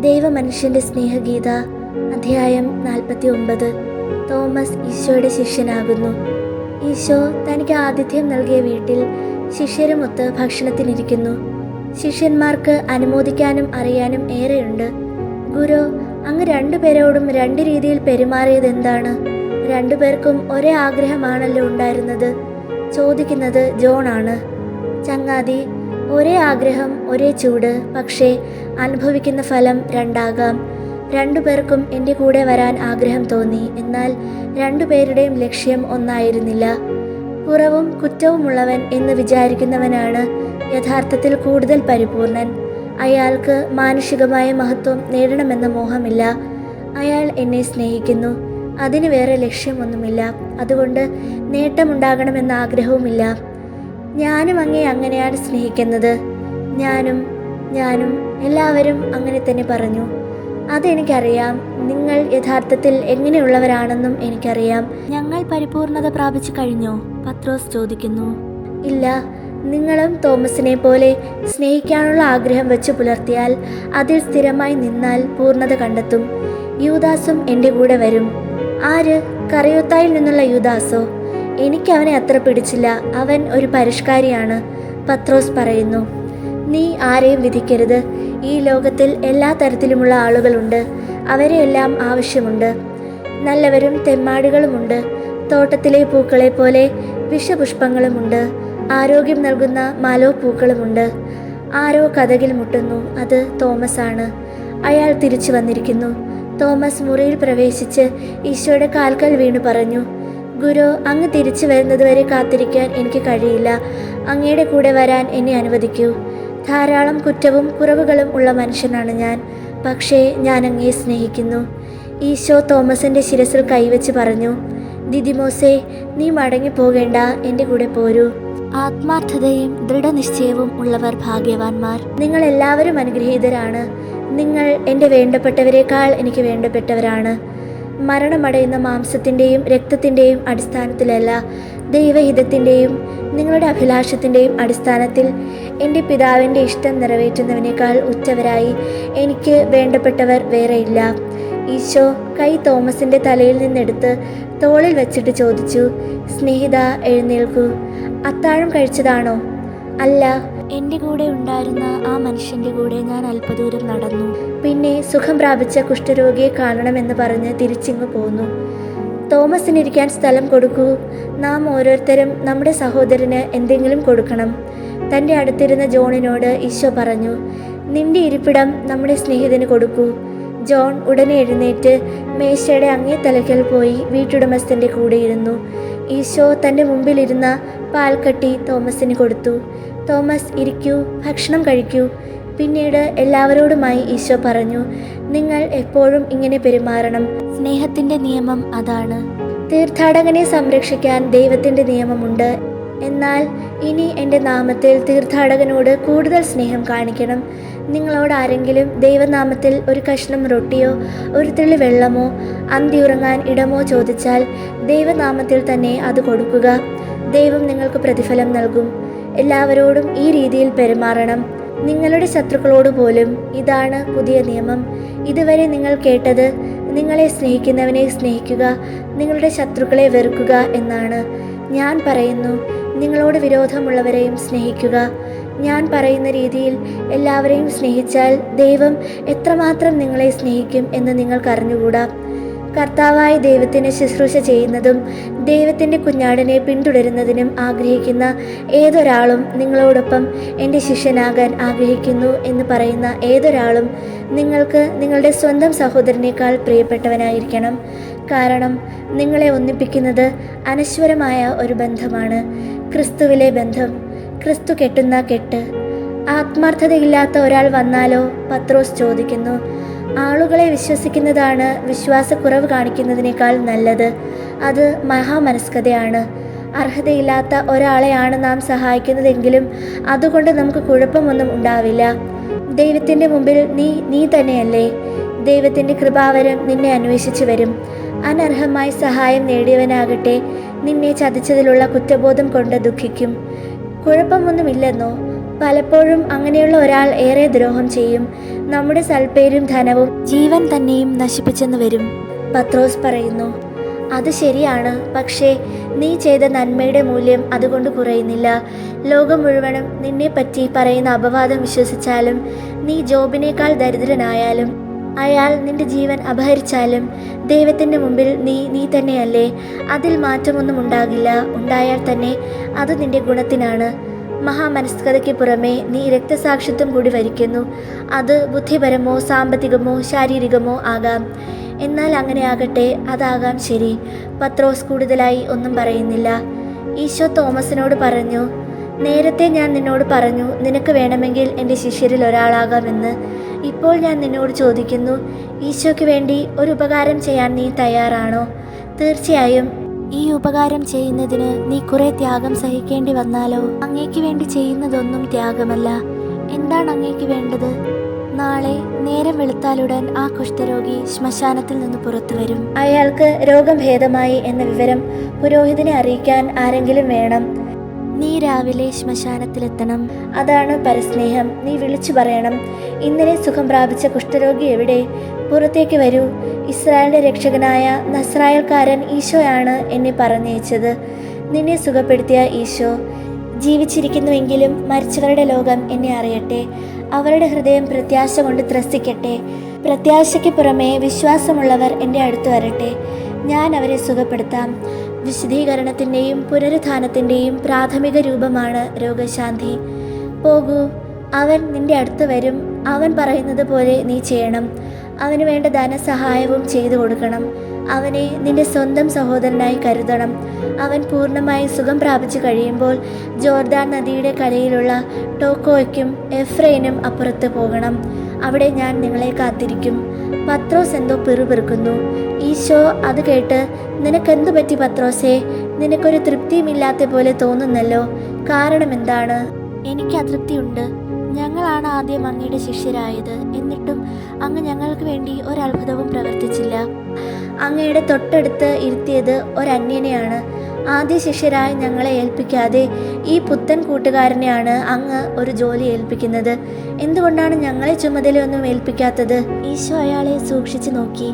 ദൈവമനുഷ്യന്റെ സ്നേഹഗീത അധ്യായം നാൽപ്പത്തി ഒമ്പത് തോമസ് ഈശോയുടെ ശിഷ്യനാകുന്നു. ഈശോ തനിക്ക് ആതിഥ്യം നൽകിയ വീട്ടിൽ ശിഷ്യരുമൊത്ത് ഭക്ഷണത്തിനിരിക്കുന്നു. ശിഷ്യന്മാർക്ക് അനുമോദിക്കാനും അറിയാനും ഏറെയുണ്ട്. ഗുരു അങ്ങ് രണ്ടുപേരോടും രണ്ട് രീതിയിൽ പെരുമാറിയത് എന്താണ്? രണ്ടുപേർക്കും ഒരേ ആഗ്രഹമാണല്ലോ ഉണ്ടായിരുന്നത്. ചോദിക്കുന്നത് ജോണാണ് ചങ്ങാതി ഒരേ ആഗ്രഹം ഒരേ ചൂട് പക്ഷേ അനുഭവിക്കുന്ന ഫലം രണ്ടാകാം. രണ്ടുപേർക്കും എന്റെ കൂടെ വരാൻ ആഗ്രഹം തോന്നി എന്നാൽ രണ്ടുപേരുടെയും ലക്ഷ്യം ഒന്നായിരുന്നില്ല. കുറവും കുറ്റവുമുള്ളവൻ എന്ന് വിചാരിക്കുന്നവനാണ് യഥാർത്ഥത്തിൽ കൂടുതൽ പരിപൂർണൻ. അയാൾക്ക് മാനുഷികമായ മഹത്വം നേടണമെന്ന മോഹമില്ല. അയാൾ എന്നെ സ്നേഹിക്കുന്നു. അതിന് വേറെ ലക്ഷ്യമൊന്നുമില്ല. അതുകൊണ്ട് നേട്ടമുണ്ടാകണമെന്ന ആഗ്രഹവുമില്ല. ഞാനും അങ്ങേ അങ്ങനെയാണ് സ്നേഹിക്കുന്നത്. ഞാനും ഞാനും എല്ലാവരും അങ്ങനെ തന്നെ പറഞ്ഞു. അതെനിക്കറിയാം. നിങ്ങൾ യഥാർത്ഥത്തിൽ എങ്ങനെയുള്ളവരാണെന്നും എനിക്കറിയാം. ഞങ്ങൾ പരിപൂർണത പ്രാപിച്ചു കഴിഞ്ഞോ. പത്രോസ് ചോദിക്കുന്നു. ഇല്ല. നിങ്ങളും തോമസിനെ പോലെ സ്നേഹിക്കാനുള്ള ആഗ്രഹം വെച്ച് പുലർത്തിയാൽ അതിൽ സ്ഥിരമായി നിന്നാൽ പൂർണത കണ്ടെത്തും. യൂദാസും എന്റെ കൂടെ വരും. ആര്? കറിയൊത്തായിൽ നിന്നുള്ള യൂദാസോ? എനിക്ക് അവനെ അത്ര പിടിച്ചില്ല. അവൻ ഒരു പരിഷ്കാരിയാണ്. പത്രോസ് പറയുന്നു നീ ആരെയും വിധിക്കരുത്. ഈ ലോകത്തിൽ എല്ലാ തരത്തിലുമുള്ള ആളുകളുണ്ട്. അവരെയെല്ലാം ആവശ്യമുണ്ട്. നല്ലവരും തെമ്മാടികളുമുണ്ട്. തോട്ടത്തിലെ പൂക്കളെ പോലെ വിഷപുഷ്പങ്ങളുമുണ്ട്. ആരോഗ്യം നൽകുന്ന മാലോ പൂക്കളുമുണ്ട് ആരോ കഥകിൽ മുട്ടുന്നു അത് തോമസ് ആണ് അയാൾ തിരിച്ചു വന്നിരിക്കുന്നു. തോമസ് മുറിയിൽ പ്രവേശിച്ച് ഈശോയുടെ കാൽക്കൽ വീണു പറഞ്ഞു ഗുരു അങ്ങ് തിരിച്ചു വരുന്നതുവരെ കാത്തിരിക്കാൻ എനിക്ക് കഴിയില്ല. അങ്ങയുടെ കൂടെ വരാൻ എന്നെ അനുവദിക്കൂ. ധാരാളം കുറ്റവും കുറവുകളും ഉള്ള മനുഷ്യനാണ് ഞാൻ. പക്ഷേ ഞാൻ അങ്ങയെ സ്നേഹിക്കുന്നു. ഈശോ തോമസിന്റെ ശിരസിൽ കൈവച്ച് പറഞ്ഞു ദിദിമോസെ നീ മടങ്ങി പോകേണ്ട എന്റെ കൂടെ പോരൂ. ആത്മാർത്ഥതയും ദൃഢനിശ്ചയവും ഉള്ളവർ ഭാഗ്യവാന്മാർ. നിങ്ങൾ എല്ലാവരും അനുഗ്രഹീതരാണ്. നിങ്ങൾ എന്റെ വേണ്ടപ്പെട്ടവരെക്കാൾ എനിക്ക് വേണ്ടപ്പെട്ടവരാണ്. മരണമടയുന്ന മാംസത്തിന്റെയും രക്തത്തിന്റെയും അടിസ്ഥാനത്തിലല്ല ദൈവഹിതത്തിന്റെയും നിങ്ങളുടെ അഭിലാഷത്തിന്റെയും അടിസ്ഥാനത്തിൽ എന്റെ പിതാവിന്റെ ഇഷ്ടം നിറവേറ്റുന്നവനേക്കാൾ ഉറ്റവരായി എനിക്ക് വേണ്ടപ്പെട്ടവർ വേറെയില്ല. ഈശോ കൈ തോമസിന്റെ തലയിൽ നിന്നെടുത്ത് തോളിൽ വെച്ചിട്ട് ചോദിച്ചു സ്നേഹിത എഴുന്നേൽക്കൂ. അത്താഴം കഴിച്ചതാണോ? അല്ല എന്റെ കൂടെ ഉണ്ടായിരുന്ന ആ മനുഷ്യന്റെ കൂടെ ഞാൻ അല്പദൂരം നടന്നു. പിന്നെ സുഖം പ്രാപിച്ച കുഷ്ഠരോഗിയെ കാണണമെന്ന് പറഞ്ഞ് തിരിച്ചിങ്ങ് പോന്നു. തോമസിനിരിക്കാൻ സ്ഥലം കൊടുക്കൂ. നാം ഓരോരുത്തരും നമ്മുടെ സഹോദരന് എന്തെങ്കിലും കൊടുക്കണം. തന്റെ അടുത്തിരുന്ന ജോണിനോട് ഈശോ പറഞ്ഞു നിന്റെ ഇരിപ്പിടം നമ്മുടെ സ്നേഹിതന് കൊടുക്കൂ ജോൺ ഉടനെ എഴുന്നേറ്റ് മേശയുടെ അങ്ങേ തലയ്ക്കൽ പോയി വീട്ടുടമസ്ഥന്റെ കൂടെ ഇരുന്നു. ഈശോ തന്റെ മുമ്പിലിരുന്ന പാൽക്കട്ടി തോമസിന് കൊടുത്തു. തോമസ് ഇരിക്കൂ ഭക്ഷണം കഴിക്കൂ. പിന്നീട് എല്ലാവരോടുമായി ഈശോ പറഞ്ഞു നിങ്ങൾ എപ്പോഴും ഇങ്ങനെ പെരുമാറണം. സ്നേഹത്തിന്റെ നിയമം അതാണ്. തീർത്ഥാടകനെ സംരക്ഷിക്കാൻ ദൈവത്തിന്റെ നിയമമുണ്ട്. എന്നാൽ ഇനി എന്റെ നാമത്തിൽ തീർത്ഥാടകനോട് കൂടുതൽ സ്നേഹം കാണിക്കണം. നിങ്ങളോട് ആരെങ്കിലും ദൈവനാമത്തിൽ ഒരു കഷ്ണം റൊട്ടിയോ ഒരു തുള്ളി വെള്ളമോ അന്തിയുറങ്ങാൻ ഇടമോ ചോദിച്ചാൽ ദൈവനാമത്തിൽ തന്നെ അത് കൊടുക്കുക. ദൈവം നിങ്ങൾക്ക് പ്രതിഫലം നൽകും. എല്ലാവരോടും ഈ രീതിയിൽ പെരുമാറണം. നിങ്ങളുടെ ശത്രുക്കളോട് പോലും ഇതാണ് പുതിയ നിയമം. ഇതുവരെ നിങ്ങൾ കേട്ടത് നിങ്ങളെ സ്നേഹിക്കുന്നവനെ സ്നേഹിക്കുക നിങ്ങളുടെ ശത്രുക്കളെ വെറുക്കുക എന്നാണ്. ഞാൻ പറയുന്നു നിങ്ങളോട് വിരോധമുള്ളവരെയും സ്നേഹിക്കുക. ഞാൻ പറയുന്ന രീതിയിൽ എല്ലാവരെയും സ്നേഹിച്ചാൽ ദൈവം എത്രമാത്രം നിങ്ങളെ സ്നേഹിക്കും എന്ന് നിങ്ങൾക്ക് അറിഞ്ഞുകൂടാ കർത്താവായ ദൈവത്തിന് ശുശ്രൂഷ ചെയ്യുന്നതും ദൈവത്തിന്റെ കുഞ്ഞാടിനെ പിന്തുടരുന്നതിനും ആഗ്രഹിക്കുന്ന ഏതൊരാളും നിങ്ങളോടൊപ്പം എന്റെ ശിഷ്യനാകാൻ ആഗ്രഹിക്കുന്നു എന്ന് പറയുന്ന ഏതൊരാളും നിങ്ങൾക്ക് നിങ്ങളുടെ സ്വന്തം സഹോദരനേക്കാൾ പ്രിയപ്പെട്ടവനായിരിക്കണം. കാരണം നിങ്ങളെ ഒന്നിപ്പിക്കുന്നത് അനശ്വരമായ ഒരു ബന്ധമാണ്. ക്രിസ്തുവിലെ ബന്ധം ക്രിസ്തു കെട്ടുന്ന കെട്ട് ആത്മാർത്ഥതയില്ലാത്ത ഒരാൾ വന്നാലോ പത്രോസ് ചോദിക്കുന്നു. ആളുകളെ വിശ്വസിക്കുന്നതാണ് വിശ്വാസക്കുറവ് കാണിക്കുന്നതിനേക്കാൾ നല്ലത്. അത് മഹാമനസ്കതയാണ്. അർഹതയില്ലാത്ത ഒരാളെയാണ് നാം സഹായിക്കുന്നതെങ്കിലും അതുകൊണ്ട് നമുക്ക് കുഴപ്പമൊന്നും ഉണ്ടാവില്ല. ദൈവത്തിന്റെ മുമ്പിൽ നീ നീ തന്നെയല്ലേ? ദൈവത്തിന്റെ കൃപാവരം നിന്നെ അന്വേഷിച്ചു വരും. അനർഹമായി സഹായം നേടിയവനാകട്ടെ നിന്നെ ചതിച്ചതിലുള്ള കുറ്റബോധം കൊണ്ട് ദുഃഖിക്കും. കുഴപ്പമൊന്നുമില്ലെന്നോ? പലപ്പോഴും അങ്ങനെയുള്ള ഒരാൾ ഏറെ ദ്രോഹം ചെയ്യും. നമ്മുടെ സൽപ്പേരും ധനവും ജീവൻ തന്നെയും നശിപ്പിച്ചെന്ന് വരും. പത്രോസ് പറയുന്നു അത് ശരിയാണ് പക്ഷേ നീ ചെയ്ത നന്മയുടെ മൂല്യം അതുകൊണ്ട് കുറയുന്നില്ല. ലോകം മുഴുവനും നിന്നെപ്പറ്റി പറയുന്ന അപവാദം വിശ്വസിച്ചാലും നീ ജോബിനേക്കാൾ ദരിദ്രനായാലും അയാൾ നിന്റെ ജീവൻ അപഹരിച്ചാലും ദൈവത്തിന്റെ മുമ്പിൽ നീ നീ തന്നെയല്ലേ? അതിൽ മാറ്റമൊന്നും ഉണ്ടാകില്ല. ഉണ്ടായാൽ തന്നെ അത് നിന്റെ ഗുണത്തിനാണ്. മഹാമനസ്കതയ്ക്ക് പുറമേ നീ രക്തസാക്ഷിത്വം കൂടി വരിക്കുന്നു. അത് ബുദ്ധിപരമോ സാമ്പത്തികമോ ശാരീരികമോ ആകാം. എന്നാൽ അങ്ങനെ ആകട്ടെ അതാകാം ശരി. പത്രോസ് കൂടുതലായി ഒന്നും പറയുന്നില്ല. ഈശോ തോമസിനോട് പറഞ്ഞു നേരത്തെ ഞാൻ നിന്നോട് പറഞ്ഞു നിനക്ക് വേണമെങ്കിൽ എന്റെ ശിഷ്യരിൽ ഒരാളാകാമെന്ന്. ഇപ്പോൾ ഞാൻ നിന്നോട് ചോദിക്കുന്നു ഈശോയ്ക്ക് വേണ്ടി ഒരു ഉപകാരം ചെയ്യാൻ നീ തയ്യാറാണോ? തീർച്ചയായും ഈ ഉപകാരം ചെയ്യുന്നതിന് നീ കുറെ ത്യാഗം സഹിക്കേണ്ടി വന്നാലോ? അങ്ങേക്ക് വേണ്ടി ചെയ്യുന്നതൊന്നും ത്യാഗമല്ല. എന്താണ് അങ്ങേക്ക് വേണ്ടത്? നാളെ നേരം വെളുത്താലുടൻ ആ കുഷ്ഠരോഗി ശ്മശാനത്തിൽ നിന്ന് പുറത്തു വരും. അയാൾക്ക് രോഗം ഭേദമായി എന്ന വിവരം പുരോഹിതനെ അറിയിക്കാൻ ആരെങ്കിലും വേണം. നീ രാവിലെ ശ്മശാനത്തിലെത്തണം. അതാണ് പരസ്നേഹം. നീ വിളിച്ചു പറയണം. ഇന്നലെ സുഖം പ്രാപിച്ച കുഷ്ഠരോഗി എവിടെ? പുറത്തേക്ക് വരൂ. ഇസ്രായേലിന്റെ രക്ഷകനായ നസ്രായൽക്കാരൻ ഈശോയാണ് എന്നെ പറഞ്ഞയച്ചത്. നിന്നെ സുഖപ്പെടുത്തിയ ഈശോ ജീവിച്ചിരിക്കുന്നുവെങ്കിലും മരിച്ചവരുടെ ലോകം എന്നെ അറിയട്ടെ. അവരുടെ ഹൃദയം പ്രത്യാശ കൊണ്ട് ത്രസിക്കട്ടെ. പ്രത്യാശയ്ക്ക് പുറമേ വിശ്വാസമുള്ളവർ എന്റെ അടുത്ത് വരട്ടെ. ഞാൻ അവരെ സുഖപ്പെടുത്താം. വിശദീകരണത്തിന്റെയും പുനരുത്ഥാനത്തിന്റെയും പ്രാഥമിക രൂപമാണ് രോഗശാന്തി. പോകൂ അവൻ നിന്റെ അടുത്ത് വരും. അവൻ പറയുന്നത് പോലെ നീ ചെയ്യണം. അവന് വേണ്ട ധനസഹായവും ചെയ്തു കൊടുക്കണം. അവനെ നിന്റെ സ്വന്തം സഹോദരനായി കരുതണം. അവൻ പൂർണമായി സുഖം പ്രാപിച്ചു കഴിയുമ്പോൾ ജോർദാൻ നദിയുടെ കരയിലുള്ള ടോക്കോയ്ക്കും എഫ്രൈനും അപ്പുറത്ത് പോകണം. അവിടെ ഞാൻ നിങ്ങളെ കാത്തിരിക്കും. പത്രോസ് എന്തോ പിറുപിറുക്കുന്നു. ഈശോ അത് കേട്ട് നിനക്കെന്തു പറ്റി പത്രോസേ? നിനക്കൊരു തൃപ്തിയുമില്ലാത്ത പോലെ തോന്നുന്നല്ലോ. കാരണം എന്താണ്? എനിക്ക് അതൃപ്തിയുണ്ട്. ഞങ്ങളാണ് ആദ്യം അങ്ങയുടെ ശിഷ്യരായത്. എന്നിട്ടും അങ്ങ് ഞങ്ങൾക്ക് വേണ്ടി ഒരത്ഭുതവും പ്രവർത്തിച്ചില്ല. അങ്ങയുടെ തൊട്ടടുത്ത് ഇരുത്തിയത് ഒരന്യനെയാണ് ആദ്യ ശിഷ്യരായി ഞങ്ങളെ ഏൽപ്പിക്കാതെ ഈ പുത്തൻ കൂട്ടുകാരനെയാണ് അങ്ങ് ഒരു ജോലി ഏൽപ്പിക്കുന്നത്. എന്തുകൊണ്ടാണ് ഞങ്ങളെ ചുമതലയൊന്നും ഏൽപ്പിക്കാത്തത്? ഈശോ അയാളെ സൂക്ഷിച്ചു നോക്കി.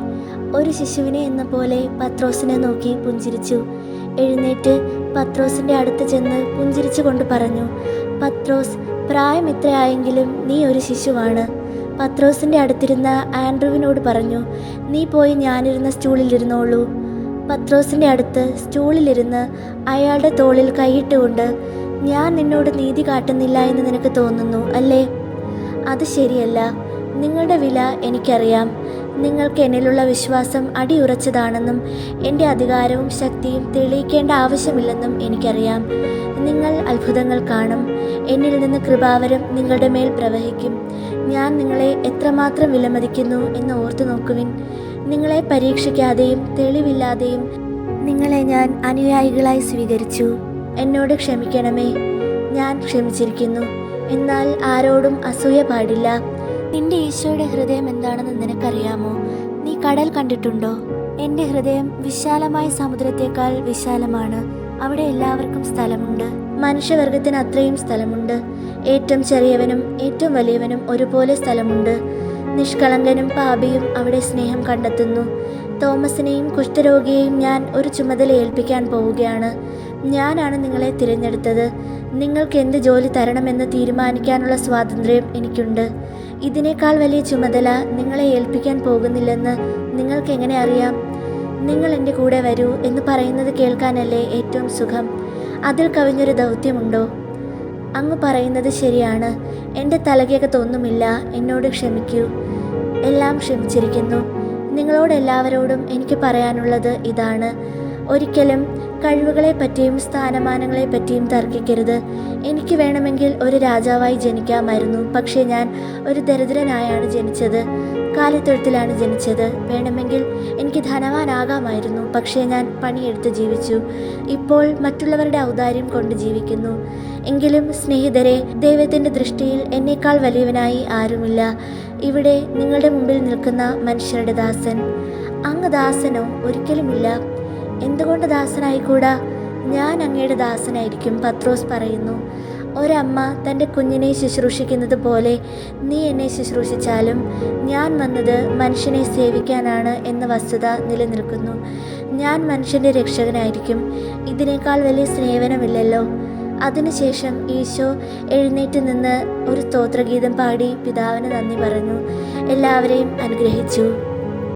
ഒരു ശിശുവിനെ എന്ന പോലെ പത്രോസിനെ നോക്കി പുഞ്ചിരിച്ചു. എഴുന്നേറ്റ് പത്രോസിന്റെ അടുത്ത് ചെന്ന് പുഞ്ചിരിച്ചു കൊണ്ട് പറഞ്ഞു പത്രോസ് പ്രായം ഇത്രയായെങ്കിലും നീ ഒരു ശിശുവാണ്. പത്രോസിന്റെ അടുത്തിരുന്ന ആൻഡ്രുവിനോട് പറഞ്ഞു നീ പോയി ഞാനിരുന്ന സ്റ്റൂളിലിരുന്നോളൂ. പത്രോസിന്റെ അടുത്ത് സ്റ്റൂളിലിരുന്ന് അയാളുടെ തോളിൽ കൈയിട്ടുകൊണ്ട് ഞാൻ നിന്നോട് നീതി കാട്ടുന്നില്ല എന്ന് നിനക്ക് തോന്നുന്നു അല്ലേ? അത് ശരിയല്ല. നിങ്ങളുടെ വില എനിക്കറിയാം. നിങ്ങൾക്ക് എന്നിലുള്ള വിശ്വാസം അടിയുറച്ചതാണെന്നും എന്റെ അധികാരവും ശക്തിയും തെളിയിക്കേണ്ട ആവശ്യമില്ലെന്നും എനിക്കറിയാം. നിങ്ങൾ അത്ഭുതങ്ങൾ കാണും. എന്നിൽ നിന്ന് കൃപാവരം നിങ്ങളുടെ മേൽ പ്രവഹിക്കും. ഞാൻ നിങ്ങളെ എത്രമാത്രം വിലമതിക്കുന്നു എന്ന് ഓർത്തു നോക്കുവിൻ നിങ്ങളെ പരീക്ഷിക്കാതെയും തെളിവില്ലാതെയും നിങ്ങളെ ഞാൻ അനുയായികളായി സ്വീകരിച്ചു. എന്നോട് ക്ഷമിക്കണമേ. ഞാൻ ക്ഷമിച്ചിരിക്കുന്നു. എന്നാൽ ആരോടും അസൂയ പാടില്ല. നിന്റെ ഈശോയുടെ ഹൃദയം എന്താണെന്ന് നിനക്കറിയാമോ? നീ കടൽ കണ്ടിട്ടുണ്ടോ? എന്റെ ഹൃദയം വിശാലമായ സമുദ്രത്തേക്കാൾ വിശാലമാണ്. അവിടെ എല്ലാവർക്കും സ്ഥലമുണ്ട്. മനുഷ്യവർഗത്തിന് അത്രയും സ്ഥലമുണ്ട്. ഏറ്റവും ചെറിയവനും ഏറ്റവും വലിയവനും ഒരുപോലെ സ്ഥലമുണ്ട്. നിഷ്കളങ്കനും പാപിയും അവിടെ സ്നേഹം കണ്ടെത്തുന്നു. തോമസിനെയും കുഷ്ഠരോഗിയെയും ഞാൻ ഒരു ചുമതല ഏൽപ്പിക്കാൻ പോവുകയാണ്. ഞാനാണ് നിങ്ങളെ തിരഞ്ഞെടുത്തത്. നിങ്ങൾക്ക് എന്ത് ജോലി തരണമെന്ന് തീരുമാനിക്കാനുള്ള സ്വാതന്ത്ര്യം എനിക്കുണ്ട്. ഇതിനേക്കാൾ വലിയ ചുമതല നിങ്ങളെ ഏൽപ്പിക്കാൻ പോകുന്നില്ലെന്ന് നിങ്ങൾക്ക് എങ്ങനെ അറിയാം? നിങ്ങൾ എന്റെ കൂടെ വരൂ എന്ന് പറയുന്നത് കേൾക്കാനല്ലേ ഏറ്റവും സുഖം. അതിൽ കവിഞ്ഞൊരു ദൗത്യമുണ്ടോ? അങ്ങ് പറയുന്നത് ശരിയാണ്. എന്റെ തലകേക്കത്തൊന്നുമില്ല എന്നോട് ക്ഷമിക്കൂ. എല്ലാം ക്ഷമിച്ചിരിക്കുന്നു. നിങ്ങളോടെല്ലാവരോടും എനിക്ക് പറയാനുള്ളത് ഇതാണ്. ഒരിക്കലും കഴിവുകളെ പറ്റിയും സ്ഥാനമാനങ്ങളെ പറ്റിയും തർക്കിക്കരുത്. എനിക്ക് വേണമെങ്കിൽ ഒരു രാജാവായി ജനിക്കാമായിരുന്നു. പക്ഷേ ഞാൻ ഒരു ദരിദ്രനായാണ് ജനിച്ചത്. കാലിത്തൊഴുത്തിലാണ് ജനിച്ചത്. വേണമെങ്കിൽ എനിക്ക് ധനവാനാകാമായിരുന്നു. പക്ഷേ ഞാൻ പണിയെടുത്ത് ജീവിച്ചു. ഇപ്പോൾ മറ്റുള്ളവരുടെ ഔദാര്യം കൊണ്ട് ജീവിക്കുന്നു. എങ്കിലും സ്നേഹിതരെ ദൈവത്തിന്റെ ദൃഷ്ടിയിൽ എന്നേക്കാൾ വലിയവനായി ആരുമില്ല. ഇവിടെ നിങ്ങളുടെ മുമ്പിൽ നിൽക്കുന്ന മനുഷ്യരുടെ ദാസൻ. അങ്ങ് ദാസനോ? ഒരിക്കലുമില്ല. എന്തുകൊണ്ട് ദാസനായിക്കൂടാ? ഞാൻ അങ്ങയുടെ ദാസനായിരിക്കും പത്രോസ് പറയുന്നു. ഒരമ്മ തന്റെ കുഞ്ഞിനെ ശുശ്രൂഷിക്കുന്നത് പോലെ നീ എന്നെ ശുശ്രൂഷിച്ചാലും ഞാൻ വന്നത് മനുഷ്യനെ സേവിക്കാനാണ് എന്ന വസ്തുത നിലനിൽക്കുന്നു. ഞാൻ മനുഷ്യന്റെ രക്ഷകനായിരിക്കും. ഇതിനേക്കാൾ വലിയ സ്നേഹനമില്ലല്ലോ. അതിനുശേഷം ഈശോ എഴുന്നേറ്റ് നിന്ന് ഒരു സ്തോത്രഗീതം പാടി പിതാവിന് നന്ദി പറഞ്ഞു. എല്ലാവരെയും അനുഗ്രഹിച്ചു.